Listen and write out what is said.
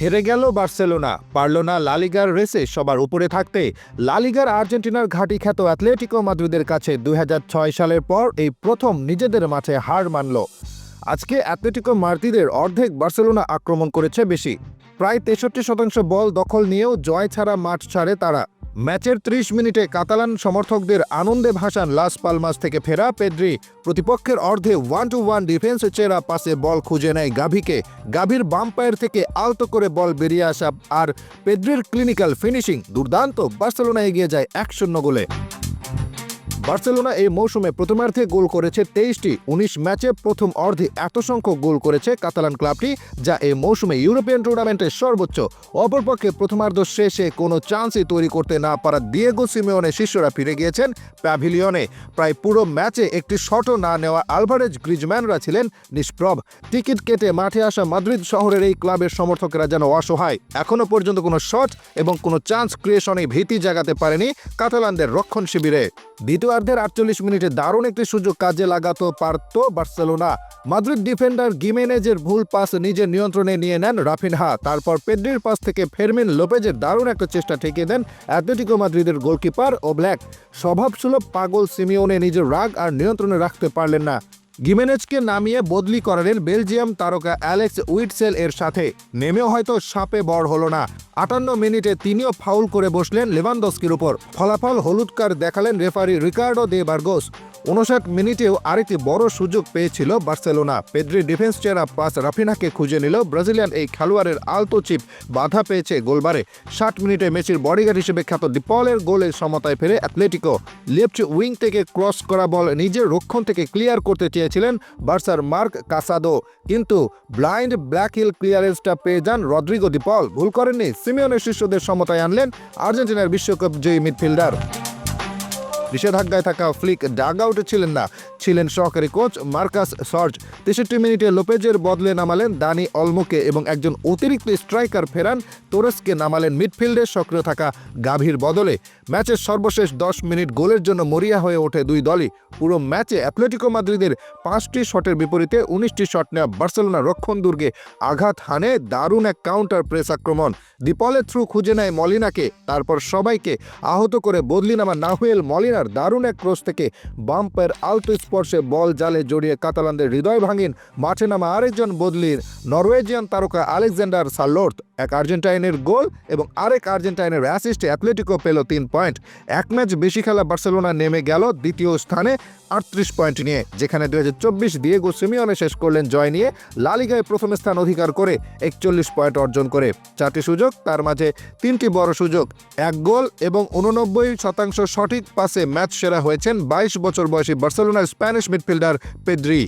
হেরে গেল বার্সেলোনা। পারল না লালিগার রেসে সবার উপরে থাকতে লালিগার আর্জেন্টিনার ঘাঁটি খ্যাত অ্যাথলেটিকো মাদ্রিদের কাছে দু হাজার ছয় সালের পর এই প্রথম নিজেদের মাঠে হার মানল। আজকে অ্যাথলেটিকো মার্তিদের অর্ধেক বার্সেলোনা আক্রমণ করেছে বেশি। প্রায় তেষট্টি শতাংশ বল দখল নিয়েও জয় ছাড়া মাঠ ছাড়ে তারা। ম্যাচের ৩০ মিনিটে কাতালান সমর্থকদের আনন্দে ভাসান লাস পালমাস থেকে ফেরা পেড্রি প্রতিপক্ষের অর্ধে ওয়ান টু ওয়ান ডিফেন্স চেরা পাশে বল খুঁজে নেয় গাভিকে। গাভীর বাম পায়ের থেকে আলতো করে বল বেরিয়ে আসা আর পেদ্রির ক্লিনিক্যাল ফিনিশিং দুর্দান্ত। বার্সেলোনা এগিয়ে যায় এক শূন্য গোলে। বার্সেলোনা এই মৌসুমে প্রথমার্ধে গোল করেছে তেইশটি। উনিশ ম্যাচে প্রথম অর্ধে এত সংখ্যক গোল করেছে কাতালান ক্লাবটি, যা এই মৌসুমে ইউরোপিয়ান টুর্নামেন্টের সর্বোচ্চ। অপরপক্ষে প্রথমার্ধ শেষে কোনো চান্সই তৈরি করতে না পারা দিয়েগো সিমেওনে শিষ্যরা ফিরে গিয়েছেন প্যাভিলিয়নে। প্রায় পুরো ম্যাচে একটি শটও না নেওয়া আলভারেজ গ্রিজম্যানরা ছিলেন নিষ্প্রভ। টিকিট কেটে মাঠে আসা মাদ্রিদ শহরের এই ক্লাবের সমর্থকেরা যেন অসহায়। এখনও পর্যন্ত কোনো শট এবং কোনো চান্স ক্রিয়েশনে ভীতি জাগাতে পারেনি কাতালানদের রক্ষণ শিবিরে দ্বিতীয়ার্ধের আটচল্লিশ মিনিটে দারুণ একটি সুযোগ কাজে লাগাতে পারত বার্সেলোনা। মাদ্রিদ ডিফেন্ডার গিমেনেজের ভুল পাস নিজের নিয়ন্ত্রণে নিয়ে নেন রাফিনহা। তারপর পেড্রির পাস থেকে ফেরমিন লোপেজের দারুণ একটা চেষ্টা ঠেকিয়ে দেন অ্যাথলেটিকো মাদ্রিদের গোলকিপার ও ব্ল্যাক স্বভাবসুলভ পাগল সিমিওনে নিজের রাগ আর নিয়ন্ত্রণে রাখতে পারলেন না। গিমেনেজকে নামিয়ে বদলি করালেন বেলজিয়াম তারকা অ্যালেক্স উইটসেল এর সাথে। নেমেও হয়তো সাপে বড় হলো না। আটান্ন মিনিটে তিনিও ফাউল করে বসলেন লেভানদস্কির উপর। ফলাফল হলুদ কার্ড দেখালেন রেফারি রিকার্ডো দে বার্গোস। উনষাট মিনিটেও আরেকটি বড় সুযোগ পেয়েছিল বার্সেলোনা। পেদ্রি ডিফেন্স চেরা পাস রাফিনাকে খুঁজে নিল ব্রাজিলিয়ান এই খেলোয়াড়ের আলতো চিপ, বাধা পেয়েছে গোলবারে। ষাট মিনিটে মেসির বডিগার্ড হিসেবে খ্যাত ডিপলের গোলের সমতায় ফেরে অ্যাথলেটিকো। লেফট উইং থেকে ক্রস করা বল নিজের রক্ষণ থেকে ক্লিয়ার করতে চেয়েছিলেন বার্সার মার্ক কাসাদো। কিন্তু ব্লাইন্ড ব্ল্যাক হিল ক্লিয়ারেন্সটা পেয়ে যান রদ্রিগো ডিপল। ভুল করেননি সিমিয়নের শিষ্যদের সমতায় আনলেন আর্জেন্টিনার বিশ্বকাপ জয়ী মিডফিল্ডার। নিষেধাজ্ঞায় থাকা ফ্লিক ডাগ আউটে ছিলেন না। ছিলেন সহকারী কোচ মার্কাস সর্জ। তেষট্টি মিনিটে লোপেজের বদলে নামালেন দানি অলমোকে এবং একজন অতিরিক্ত স্ট্রাইকার ফেরান তোরেসকে। নামালেন মিডফিল্ডে সক্রিয় থাকা গাভীর বদলে। ম্যাচের সর্বশেষ দশ মিনিট গোলের জন্য মরিয়া হয়ে ওঠে দুই দলই। পুরো ম্যাচে অ্যাথলেটিকো মাদ্রিদের পাঁচটি শটের বিপরীতে উনিশটি শট নেওয়া বার্সেলোনা রক্ষণ দুর্গে আঘাত হানে দারুণ এক কাউন্টার প্রেস আক্রমণ। দীপলের থ্রু খুঁজে নেয় মলিনাকে, তারপর সবাইকে আহত করে বদলি নামা নাহুয়েল মলিনার দারুণ এক ক্রস থেকে বাম্পের আলতো স্পর্শে বল জালে জড়িয়ে কাতালানদের হৃদয় ভাঙিন মাঠে নামা আরেকজন বদলির নরওয়েজিয়ান তারকা আলেকজান্ডার সাল্লোর্থ এক আর্জেন্টাইনের গোল এবং আরেক আর্জেন্টাইনের অ্যাসিস্টে অ্যাথলেটিকো পেল তিন পয়েন্ট। এক ম্যাচ বেশি খেলা বার্সেলোনা নেমে গেল দ্বিতীয় স্থানে আটত্রিশ পয়েন্ট নিয়ে, যেখানে দুই হাজার চব্বিশ দিয়েগো সিমিয়নে শেষ করলেন জয় নিয়ে লালিগায় প্রথম স্থান অধিকার করে একচল্লিশ পয়েন্ট অর্জন করে। চারটি সুযোগ, তার মাঝে তিনটি বড় সুযোগ, এক গোল এবং উননব্বই শতাংশ সঠিক পাসে ম্যাচ সেরা হয়েছেন বাইশ বছর বয়সী বার্সেলোনার স্প্যানিশ মিডফিল্ডার পেদ্রি।